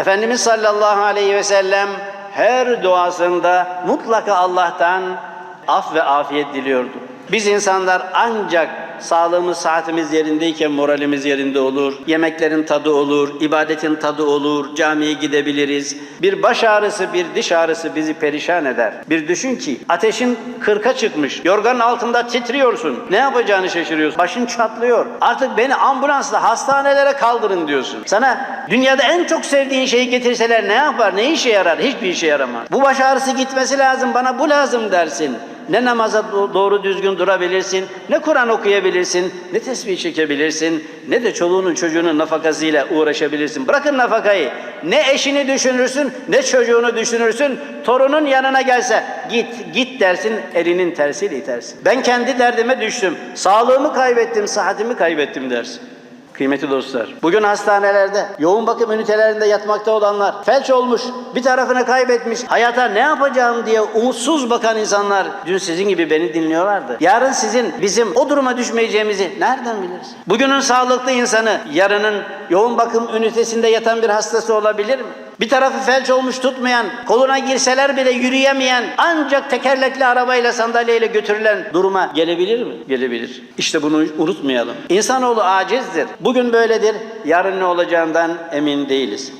Efendimiz sallallahu aleyhi ve sellem her duasında mutlaka Allah'tan af ve afiyet diliyordu. Biz insanlar ancak sağlığımız, saatimiz yerindeyken moralimiz yerinde olur, yemeklerin tadı olur, ibadetin tadı olur, camiye gidebiliriz. Bir baş ağrısı, bir diş ağrısı bizi perişan eder. Bir düşün ki ateşin kırka çıkmış, yorganın altında titriyorsun. Ne yapacağını şaşırıyorsun. Başın çatlıyor. Artık beni ambulansla hastanelere kaldırın diyorsun. Sana dünyada en çok sevdiğin şeyi getirseler ne yapar, ne işe yarar? Hiçbir işe yaramaz. Bu baş ağrısı gitmesi lazım, bana bu lazım dersin. Ne namaza do- doğru düzgün durabilirsin, ne Kur'an okuyabilirsin, ne tesbih çekebilirsin, ne de çoluğunun çocuğunun nafakasıyla uğraşabilirsin. Bırakın nafakayı. Ne eşini düşünürsün, ne çocuğunu düşünürsün. Torunun yanına gelse git, git dersin, elinin tersiyle itersin. Ben kendi derdime düştüm. Sağlığımı kaybettim, sıhhatimi kaybettim dersin. Kıymetli dostlar, bugün hastanelerde, yoğun bakım ünitelerinde yatmakta olanlar, felç olmuş, bir tarafını kaybetmiş, hayata ne yapacağım diye umutsuz bakan insanlar dün sizin gibi beni dinliyorlardı. Yarın sizin, bizim o duruma düşmeyeceğimizi nereden biliriz? Bugünün sağlıklı insanı, yarının yoğun bakım ünitesinde yatan bir hastası olabilir mi? Bir tarafı felç olmuş tutmayan, koluna girseler bile yürüyemeyen, ancak tekerlekli arabayla sandalyeyle götürülen duruma gelebilir mi? Gelebilir. İşte bunu unutmayalım. İnsanoğlu acizdir. Bugün böyledir, yarın ne olacağından emin değiliz.